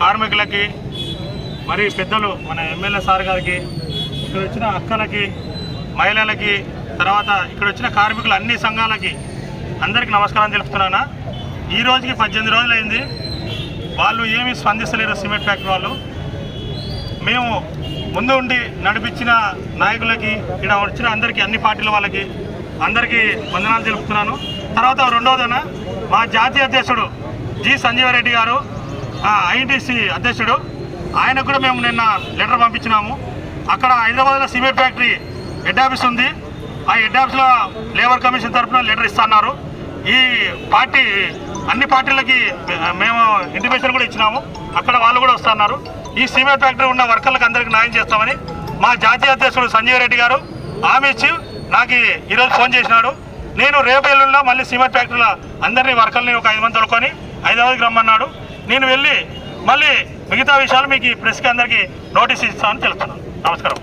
కార్మికులకి మరి పెద్దలు మన ఎమ్మెల్యే సార్ గారికి ఇక్కడ వచ్చిన అక్కలకి మహిళలకి తర్వాత ఇక్కడ వచ్చిన కార్మికులు అన్ని సంఘాలకి అందరికీ నమస్కారం తెలుపుతున్నానా? ఈ రోజుకి పద్దెనిమిది రోజులైంది. వాళ్ళు ఏమీ స్పందిస్తలేరు సిమెంట్ ఫ్యాక్టరీ వాళ్ళు. మేము ముందు ఉండి నడిపించిన నాయకులకి ఇక్కడ వచ్చిన అందరికీ అన్ని పార్టీల వాళ్ళకి అందరికీ వందనాలు తెలుపుతున్నాను. తర్వాత రెండోదన మా జాతీయ అధ్యక్షుడు జి సంజీవ రెడ్డి గారు ఐఎన్టీసీ అధ్యక్షుడు. ఆయనకు కూడా మేము నిన్న లెటర్ పంపించినాము. అక్కడ హైదరాబాద్లో సిమెంట్ ఫ్యాక్టరీ హెడ్ ఆఫీస్ ఉంది. ఆ హెడ్ ఆఫీస్లో లేబర్ కమిషన్ తరఫున లెటర్ ఇస్తున్నారు. ఈ పార్టీ అన్ని పార్టీలకి మేము ఇంటిమేషన్ కూడా ఇచ్చినాము. అక్కడ వాళ్ళు కూడా వస్తున్నారు. ఈ సిమెంట్ ఫ్యాక్టరీ ఉన్న వర్కర్లకు అందరికీ న్యాయం చేస్తామని మా జాతీయ అధ్యక్షుడు సంజీవ్ రెడ్డి గారు హామీ ఇచ్చి నాకు ఈరోజు ఫోన్ చేసినాడు. నేను రేపు ఎల్లుండిలో మళ్ళీ సిమెంట్ ఫ్యాక్టరీలో అందరినీ వర్కర్ని ఒక ఐదు మంది తొలుకొని హైదరాబాద్కి రమ్మన్నాడు. నేను వెళ్ళి మళ్ళీ మిగతా విషయాలు మీకు ఈ ప్రెస్కి అందరికీ నోటీస్ ఇస్తామని తెలుస్తున్నాను నమస్కారం.